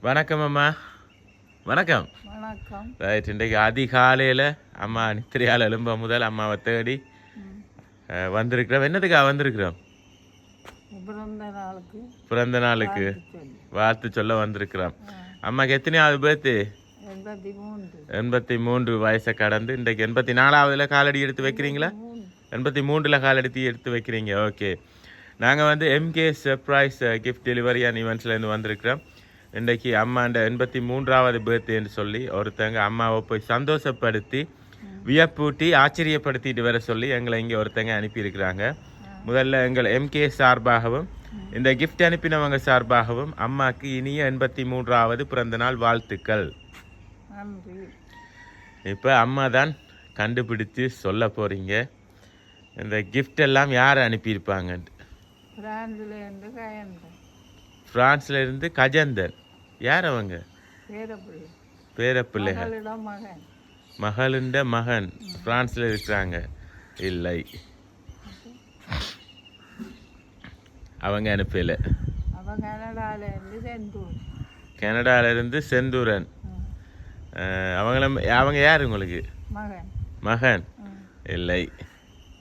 வணக்கம் அம்மா. வணக்கம். வணக்கம். ரைட் இன்றைக்கு அதிகாலையில் அம்மா நித்திரையால் எழும்ப முதல் அம்மாவை தேடி வந்திருக்கிறோம். என்னதுக்காக வந்திருக்கிறோம்? பிறந்த நாளுக்கு. பிறந்த நாளுக்கு வாழ்த்து சொல்ல வந்திருக்கிறோம். அம்மாக்கு எத்தனையாவது பேர்த்து எண்பத்தி மூன்று. எண்பத்தி மூன்று வயசை கடந்து இன்றைக்கு எண்பத்தி நாலாவதுல காலடி எடுத்து வைக்கிறீங்களா? எண்பத்தி மூன்றில் காலடி எடுத்து வைக்கிறீங்க. ஓகே நாங்கள் வந்து MK surprise gift delivery and ஈவெண்ட்ஸ்லேருந்து வந்திருக்கிறோம். இன்றைக்கு அம்மாண்ட எண்பத்தி மூன்றாவது பர்த்டேன்னு சொல்லி ஒருத்தங்க அம்மாவை போய் சந்தோஷப்படுத்தி வியப்பூட்டி ஆச்சரியப்படுத்திட்டு வர சொல்லி எங்களை இங்கே ஒருத்தங்க அனுப்பியிருக்கிறாங்க. முதல்ல எங்கள் எம்கே சார்பாகவும் இந்த கிஃப்ட் அனுப்பினவங்க சார்பாகவும் அம்மாக்கு இனிய எண்பத்தி மூன்றாவது பிறந்தநாள் வாழ்த்துக்கள். இப்போ அம்மா தான் கண்டுபிடிச்சு சொல்ல போகிறீங்க இந்த gift எல்லாம் யார் அனுப்பியிருப்பாங்கன்ட்டு. பிரான்சில் இருந்து கயந்தன். பிரான்ஸ்ல இருந்து கஜந்தன். யார் அவங்க? பேரப்பிள்ளை. பேரப்பிள்ளைகள். மகளுண்ட மகன். பிரான்ஸ்ல இருக்கிறாங்க. இல்லை. அவங்க அனுப்பல. இருந்து செந்தூரன். அஹ், அவங்களும் அவங்க யார் உங்களுக்கு? மகன். மகன். இல்லை.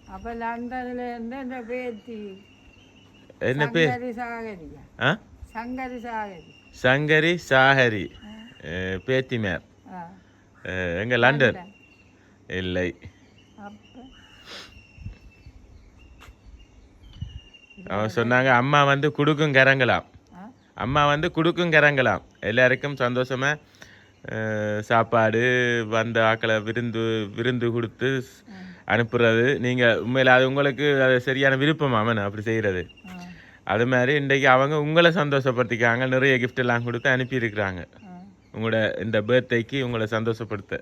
அப்போ லண்டன்ல இருந்து இந்த பேத்தி. என்ன பேர்? சங்கரி சாகரி. பேத்திமார். எங்க லண்டன்? இல்லை. அவங்க சொன்னாங்க அம்மா வந்து குடுக்கும் கரங்களாம். ஆ? அம்மா வந்து குடுக்கும் கரங்களாம். எல்லாருக்கும் சந்தோஷமா சாப்பாடு வந்த ஆக்களை விருந்து விருந்து கொடுத்து அனுப்புறது. நீங்க உண்மையில அது உங்களுக்கு அது சரியான விருப்பம் அவன் அப்படி செய்யறது. ஆ. அது மாதிரி இன்றைக்கு அவங்க உங்களை சந்தோஷப்படுத்திக்காங்க நிறைய gift எல்லாம் கொடுத்து அனுப்பியிருக்கிறாங்க. உங்களோட இந்த பர்த்டேக்கு உங்களை சந்தோஷப்படுத்த.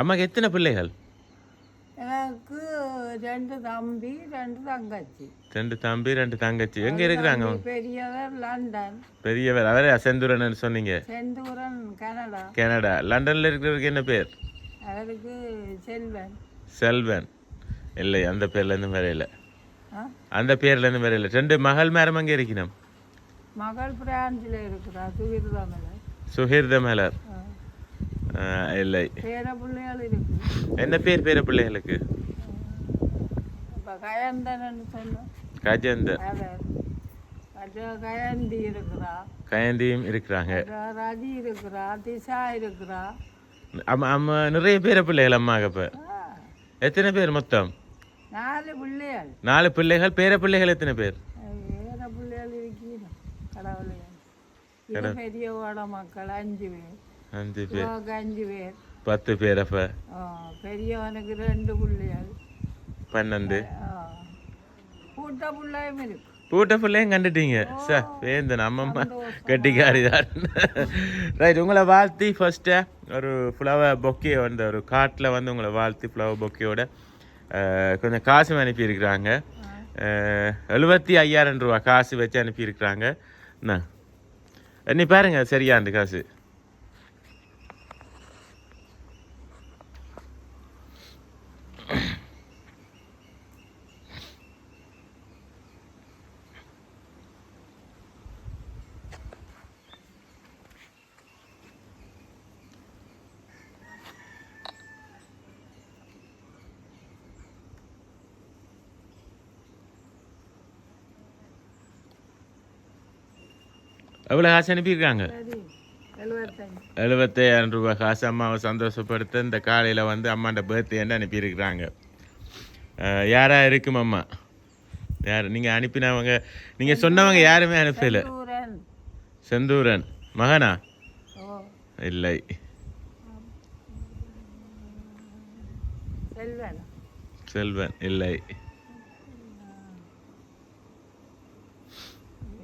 அம்மாக்கு எத்தனை பிள்ளைகள்? எனக்கு ரெண்டு தம்பி ரெண்டு தங்கச்சி. ரெண்டு தம்பி ரெண்டு தங்கச்சி. எங்க இருக்கிறாங்க? பெரியவர் லண்டன். பெரியவர். அவர் செந்தூரன் சொன்னீங்க. செந்தூரன் கனடா. கனடா. லண்டன்ல இருக்கிறவருக்கு என்ன பேர்? அவருக்கு செல்வன். செல்வன். இல்லை அந்த பேர்ல இருந்து வரையில? அந்த பேர்ல இருந்து வரையில ரெண்டு மகள் மேரம் அங்கே இருக்கணும் மகள் பிரான்சில் இருக்கிறா சுகிர்தமிழ சுஹீர்த மலர் இல்லை. பேர பிள்ளைகள் இருக்கு என்ன பேர் பேர பிள்ளைகளுக்கு? கயந்தன் சொன்னோம் கஜந்த அவர். அது கயந்தி இருக்கிறா. கயந்தியும் இருக்கிறாங்க. ரதி இருக்கிறா திசா இருக்கிறா. அம்மா அம்மா நிறைய பேர பிள்ளைகள் அம்மாக்கு இப்ப எத்தனை பேர் மொத்தம்? நாலு பிள்ளைகள். நாலு பிள்ளைகள் பேர பிள்ளைகள் எத்தனை பேர்? வேற பிள்ளைகள் இருக்கணும் கடவுளே. பெரியவோட மக்கள் அஞ்சு பேர். அஞ்சு பேர். அஞ்சு பேர். பத்து பேர் அப்ப. பெரியவனுக்கு ரெண்டு பிள்ளைகள். பன்னெண்டு. கூட்ட பிள்ளையும் இருக்கு. பூட்ட பிள்ளையும் கண்டுட்டீங்க. சார் வேந்தன் அம்மம்மா கட்டிக்காரி தான். ரைட் உங்களை வாழ்த்தி ஃபர்ஸ்ட்டு ஒரு ஃப்ளவர் பொக்கே வந்து ஒரு காட்டில் வந்து உங்களை வாழ்த்தி ஃப்ளவர் பொக்கேயோட கொஞ்சம் காசு அனுப்பியிருக்கிறாங்க. எழுபத்தி ஐயாயிரம் ரூபா காசு வச்சு அனுப்பியிருக்கிறாங்க. என்ன? எண்ணி பாருங்க சரியா அந்த காசு? எவ்வளோ காசு அனுப்பியிருக்காங்க? எழுபத்தையாயிரம் ரூபாய் காசு அம்மாவை சந்தோஷப்படுத்த இந்த காலையில் வந்து அம்மாண்ட பர்த்டேன்னு அனுப்பியிருக்கிறாங்க. அஹ், யாரா இருக்கும் அம்மா? யார்? நீங்கள் அனுப்பினவங்க நீங்கள் சொன்னவங்க யாருமே அனுப்பல. செந்தூரன். மகனா? இல்லை. செல்வன். செல்வன் இல்லை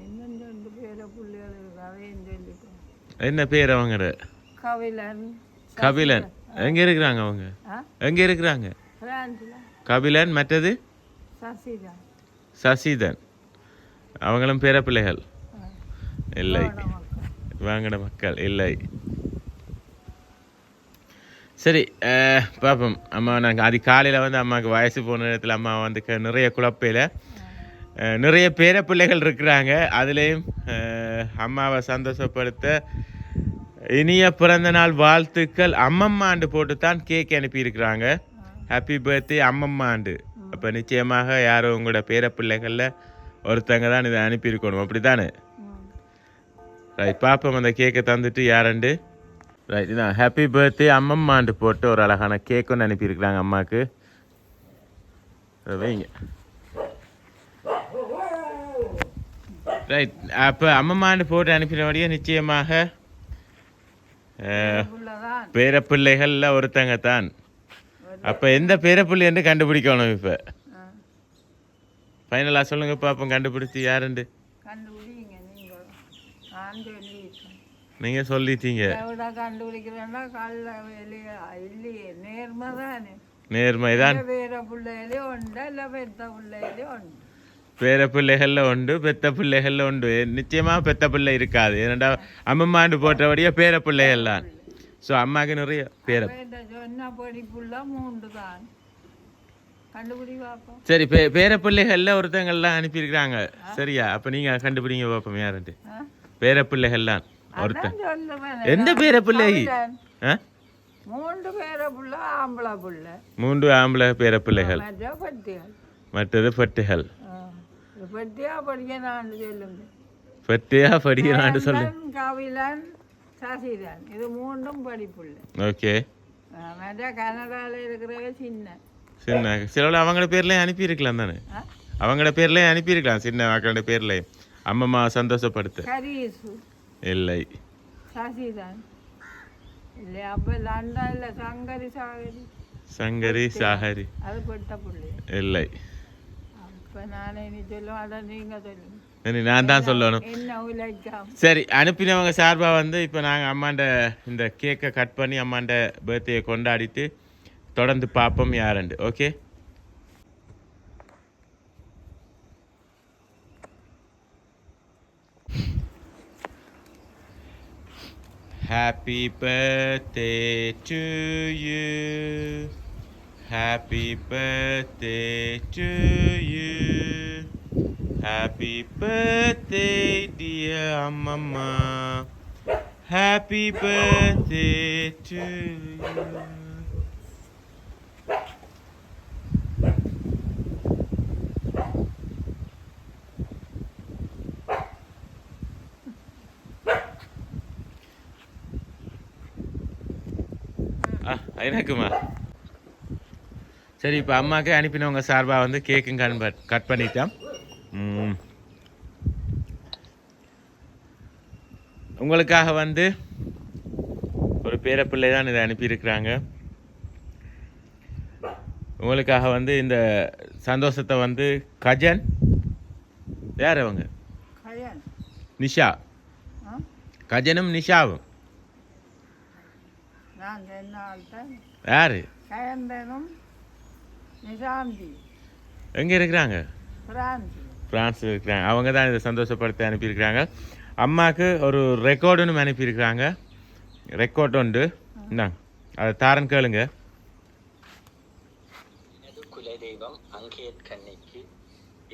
இன்னும் ரெண்டு பேர என்ன பேர் அவங்களோட கபிலன். கபிலன். எங்கே இருக்கிறாங்க அவங்க? எங்கே இருக்கிறாங்க? கபிலன் மற்றது? சசிதான். அவங்களும் பேர பிள்ளைகள். இல்லை. வாங்கின மக்கள். இல்லை. சரி பார்ப்போம் அம்மா நாங்கள் அது காலையில் வந்து அம்மாவுக்கு வயசு போன நேரத்தில் அம்மா வந்து நிறைய குழப்பையில் நிறைய பேர பிள்ளைகள் இருக்கிறாங்க. அதுலேயும் அம்மாவை சந்தோஷப்படுத்த இனிய பிறந்த நாள் வாழ்த்துக்கள். அம்மம்மாண்டு போட்டு தான் கேக் அனுப்பியிருக்கிறாங்க. ஹாப்பி பர்த்டே அம்மம்மாண்டு. அப்போ நிச்சயமாக யாரோ உங்களோட பேர பிள்ளைகளில் ஒருத்தங்க தான் இதை அனுப்பியிருக்கணும். அப்படி தானே ரைட் பாப்போம் அந்த கேக்கை தந்துட்டு யாரண்டு ரைட் இதான் ஹாப்பி பர்த்டே அம்மம்மாண்டு போட்டு ஒரு அழகான கேக் ஒன்று அனுப்பியிருக்கிறாங்க அம்மாவுக்கு வைங்க. ரைட் அப்போ அம்மம்மாண்டு போட்டு அனுப்பினபடியே நிச்சயமாக பேரப்பிள்ளைகளில் ஒருத்தங்க தான் அப்போ எந்த பேரப்பிள்ளை என்று கண்டுபிடிக்கணும் இப்போ. ஃபைனலாக சொல்லுங்க பாப்போம் கண்டுபிடிச்சி யாருண்டு? நீங்கள் நீங்கள் சொல்லிட்டீங்க. கண்டுபிடிக்கிறேன்னா கல்ல வெளியே இல்லையே நேர்மை தானே நேர்மை தான் உண்டு இல்லை பெத்த பிள்ளைகளே உண்டு. பேர பிள்ளைகளில் உண்டு பெத்த பிள்ளைகளில் உண்டு. நிச்சயமாக பெத்த பிள்ளை இருக்காது. ஏனண்டா அம்மம்மாண்டு போட்டபடியே பேர பிள்ளைகள் தான் ஸோ அம்மாவுக்கு நிறைய பேர சரி பே பேர பிள்ளைகளில் ஒருத்தங்கள்லாம் அனுப்பியிருக்கிறாங்க. சரியா? அப்போ நீங்கள் கண்டுபிடிங்க பார்ப்போம் யாருன்ட்டு? பேர பிள்ளைகள்லாம் ஒருத்தன். எந்த பேர பிள்ளை. ஆ? மூன்று பேர புள்ள ஆம்பளை புள்ள. மூன்று ஆம்பளை பேர பிள்ளைகள். மற்றது பெட்டுகள். பட்டியா படிக்க நான் சொல்லுங்க. பெட்டியா படிக்கிறான்னு சொல்லு. கந்தன், கபிலன் சசிதன் இது மூன்றும் படிப்புள்ள. ஓகே. மற்ற கனடாவில் இருக்கிறவ சின்ன. சின்ன. சில அவங்களோட பேர்லேயும் அனுப்பியிருக்கலாம் தானே? அவங்களோட பேர்லேயும் அனுப்பியிருக்கலாம் சின்ன மக்களோட பேர்லேயும். அம்மம்மா சந்தோஷப்படுத்த. இல்லை. சசிதன் இல்லை அப்போ லண்டனில் சங்கரி சாகரி. சங்கரி சாகரி. அது பட்ட பிள்ளை. இல்லை. நானே தான் சொல்லணும். சரி அனுப்பினவங்க சார்பாக வந்து இப்போ நாங்கள் அம்மாண்ட இந்த கேக்கை கட் பண்ணி அம்மாண்ட பர்த்டே கொண்டாடிட்டு தொடர்ந்து பார்ப்போம் யாருண்டு okay Happy birthday to you. Happy birthday to you. Happy birthday, dear Mama. Happy birthday to you. Ah. சரி இப்போ அம்மாவுக்கு அனுப்பினவங்க சார்பாக வந்து கேக்கும் கட் கட் பண்ணிட்டோம். உங்களுக்காக வந்து ஒரு பேரப்பிள்ளை தான் இதை அனுப்பியிருக்கிறாங்க. உங்களுக்காக வந்து இந்த சந்தோஷத்தை வந்து கஜன் யார் அவங்க? நிஷா. கஜனும் நிஷாவும். யார்? நிசாந்தி எங்கே இருக்கிறாங்க? பிராந்தி பிரான்ஸ் இருக்கிறாங்க. அவங்க தான் இதை சந்தோஷப்படுத்தி அனுப்பியிருக்கிறாங்க. அம்மாவுக்கு ஒரு ரெக்கார்டுன்னு அனுப்பியிருக்கிறாங்க. ரெக்கார்ட் உண்டு. இந்தாங்க. அதை தாரன் கேளுங்க. குலதெய்வம் அங்கேத் கண்ணிக்கு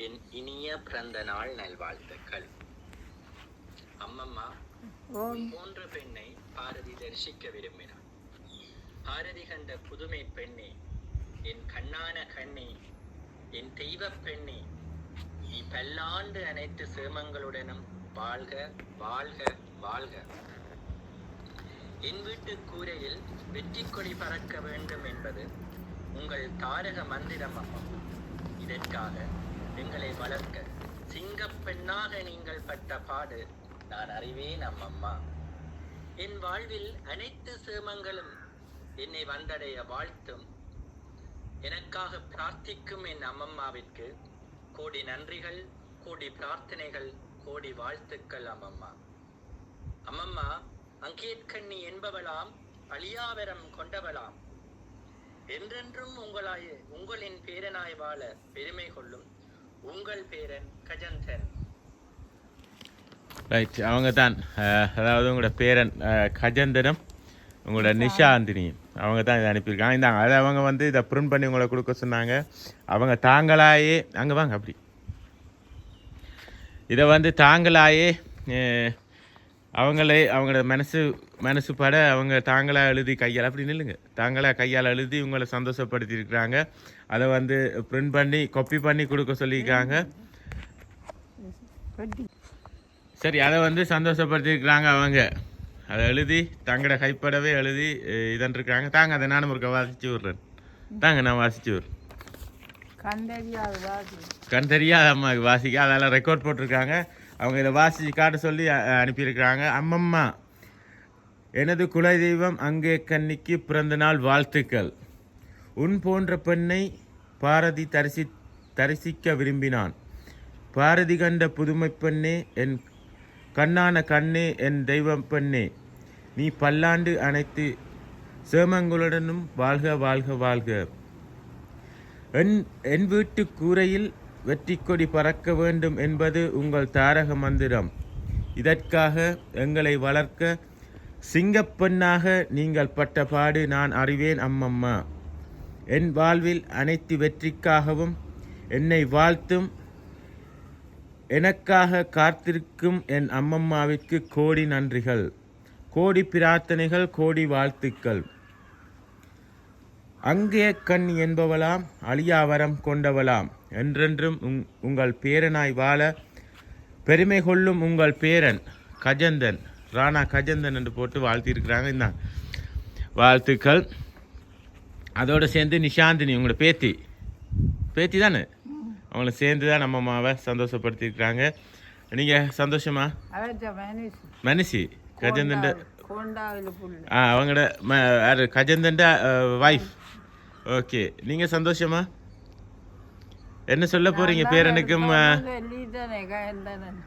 என் இனிய பிறந்த நாள் நல்வாழ்த்துக்கள். அம்மம்மா போன்ற பெண்ணை பாரதி தரிசிக்க விரும்பினார். பாரதி கண்ட புதுமை பெண்ணே என் கண்ணான கண்ணே என் தெய்வ பெண்ணே நீ பல்லாண்டு அனைத்து சேமங்களுடனும் வாழ்க வாழ்க வாழ்க. என் வீட்டு கூரையில் வெற்றி கொடி பறக்க வேண்டும் என்பது உங்கள் தாரக மந்திரம் அம்மா இதற்காக எங்களை வளர்க்க சிங்கப்பெண்ணாக நீங்கள் பட்ட பாடு நான் அறிவேன் அம்மம்மா. என் வாழ்வில் அனைத்து சேமங்களும் என்னை வந்தடைய வாழ்த்தும். எனக்காக பிரார்த்திக்கும் என் அம்மம்மாவிற்கு கோடி நன்றிகள் கோடி பிரார்த்தனைகள் கோடி வாழ்த்துக்கள் அம்மம்மா. அம்மம்மா அங்கேற்கண்ணி என்பவளாம் அழியாவரம் கொண்டவளாம். என்றென்றும் உங்களாய் உங்களின் பேரனாய் வாழ பெருமை கொள்ளும் உங்கள் பேரன் கஜந்தன். ரைட் அவங்க தான் அதாவது உங்களோட பேரன் கஜந்தனம் உங்களோட நிஷாந்தினி. அவங்க தான் இதை அனுப்பியிருக்காங்க. இந்தாங்க அதை அவங்க வந்து இதை பிரிண்ட் பண்ணி உங்களை கொடுக்க சொன்னாங்க. அவங்க தாங்களாயே அங்கே வாங்க அப்படி. இதை வந்து தாங்களாயே அவங்களே அவங்களோட மனசு மனசு பட அவங்க தாங்களா எழுதி கையால் அப்படி நில்லுங்க. தாங்களா கையால் எழுதி உங்களை சந்தோஷப்படுத்தியிருக்கிறாங்க. அதை வந்து பிரிண்ட் பண்ணி காப்பி பண்ணி கொடுக்க சொல்லியிருக்காங்க. சரி அதை வந்து சந்தோஷப்படுத்தியிருக்கிறாங்க அவங்க. அதை எழுதி தங்களோட கைப்படவே எழுதி அஹ், இதன்றிருக்காங்க தாங்க அதை நானும் ஒருக்க வாசிச்சு விட்றேன். தாங்க நான் வாசிச்சு விட்றேன். கண் தெரியாத அம்மாவுக்கு வாசிக்க. அதெல்லாம் ரெக்கார்ட் போட்டிருக்காங்க. அவங்க இதை வாசிச்சு காட்ட சொல்லி அனுப்பியிருக்கிறாங்க. அம்மம்மா எனது குலதெய்வம் அங்கே கன்னிக்கு பிறந்த நாள் வாழ்த்துக்கள். உன் போன்ற பெண்ணை பாரதி தரிசி தரிசிக்க விரும்பினான். பாரதி கண்ட புதுமை பெண்ணே என் கண்ணான கண்ணே என் தெய்வம் பெண்ணே. நீ பல்லாண்டு அனைத்து சேமங்களுடனும் வாழ்க வாழ்க வாழ்க. என் என் வீட்டு கூரையில் வெற்றி கொடி பறக்க வேண்டும் என்பது உங்கள் தாரக மந்திரம். இதற்காக எங்களை வளர்க்க சிங்கப்பெண்ணாக நீங்கள் பட்ட பாடு நான் அறிவேன் அம்மம்மா. என் வாழ்வில் அனைத்து வெற்றிக்காகவும் என்னை வாழ்த்தும். எனக்காக காத்திருக்கும் என் அம்மம்மாவிற்கு கோடி நன்றிகள். கோடி பிரார்த்தனைகள் கோடி வாழ்த்துக்கள். அங்கே கண் என்பவளாம் அழியாவரம் கொண்டவளாம். என்றென்றும் உங்- உங்கள் பேரனாய் வாழ பெருமை கொள்ளும் உங்கள் பேரன் கஜந்தன் ராணா கஜந்தன் என்று போட்டு வாழ்த்தியிருக்கிறாங்க. இந்த வாழ்த்துக்கள். அதோடு சேர்ந்து நிஷாந்தினி உங்களோட பேத்தி. பேத்தி தானே? அவங்கள சேர்ந்து தான் நம்ம அம்மாவை சந்தோஷப்படுத்தியிருக்கிறாங்க. நீங்கள் சந்தோஷமா? மனுஷி. புள்ள ஆ அவங்களோட யாரு? கஜந்தண்ட வைஃப் ஓகே நீங்க சந்தோஷமா? என்ன சொல்ல போறீங்க? பேரனுக்கும்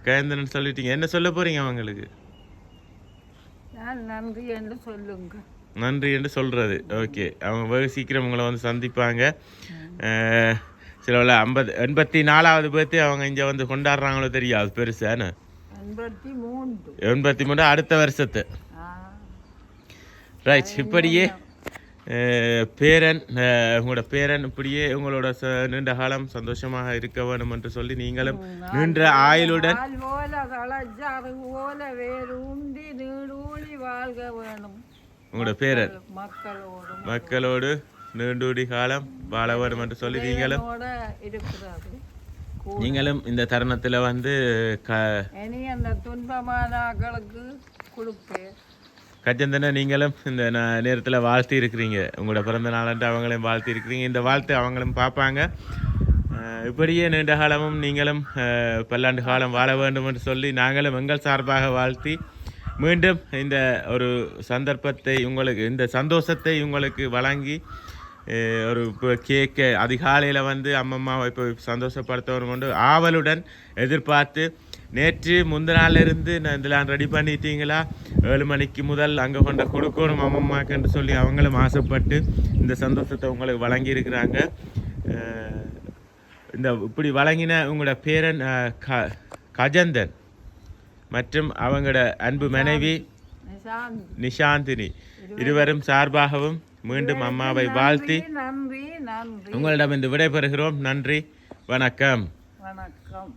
கயந்தனன். சொல்லிட்டீங்க. என்ன சொல்ல போறீங்க அவங்களுக்கு? நான் நன்றி என்று சொல்லுங்க. நன்றி என்று சொல்றது. ஓகே அவங்க வெகு சீக்கிரம் உங்களை வந்து சந்திப்பாங்க. சில ஐம்பது எண்பத்தி நாலாவது பேர்த்து அவங்க இங்கே வந்து கொண்டாடுறாங்களோ தெரியாது. பெருசான்னு எண்பத்தி மூன்று. அடுத்த வருஷத்து. ரைட் இப்படியே பேரன் உங்களோட பேரன் இப்படியே உங்களோட நீண்ட காலம் சந்தோஷமாக இருக்க வேண்டும் என்று சொல்லி நீங்களும் நீண்ட ஆயுளுடன் உங்களோட பேரன். மக்களோடு நீண்டூடி காலம் வாழ வேண்டும் என்று சொல்லி நீங்களும் நீங்களும் இந்த தருணத்தில் வந்து க இனி அந்த கொடுப்பேன் கஜந்தனை நீங்களும் இந்த நேரத்தில் வாழ்த்தி இருக்கிறீங்க உங்களோட பிறந்த நாளன்று அவங்களையும் வாழ்த்தி இருக்கிறீங்க இந்த வாழ்த்து அவங்களும் பார்ப்பாங்க. இப்படியே நீண்ட காலமும் நீங்களும் பல்லாண்டு காலம் வாழ வேண்டும் என்று சொல்லி நாங்களும் எங்கள் சார்பாக வாழ்த்தி மீண்டும் இந்த ஒரு சந்தர்ப்பத்தை உங்களுக்கு இந்த சந்தோஷத்தை உங்களுக்கு வழங்கி ஒரு இப்போ கேக்கு அதிகாலையில் வந்து அம்மம்மாவை இப்போ சந்தோஷப்படுத்தவரும் கொண்டு ஆவலுடன் எதிர்பார்த்து நேற்று முந்த நாள்ல இருந்து நான் இதெல்லாம் ரெடி பண்ணிட்டீங்களா? ஏழு மணிக்கு முதல் அங்கே கொண்ட கொடுக்கணும் அம்மம்மாக்குன்னு சொல்லி அவங்களும் ஆசைப்பட்டு இந்த சந்தோஷத்தை உங்களுக்கு வழங்கியிருக்கிறாங்க. இந்த இப்படி வழங்கின உங்களோட பேரன் க கஜந்தன் மற்றும் அவங்களோட அன்பு மனைவி நிஷாந்தினி. இருவரும் சார்பாகவும் மீண்டும் அம்மாவை வாழ்த்தி உங்களிடம் இந்த விடைபெறுகிறோம். நன்றி வணக்கம். வணக்கம்.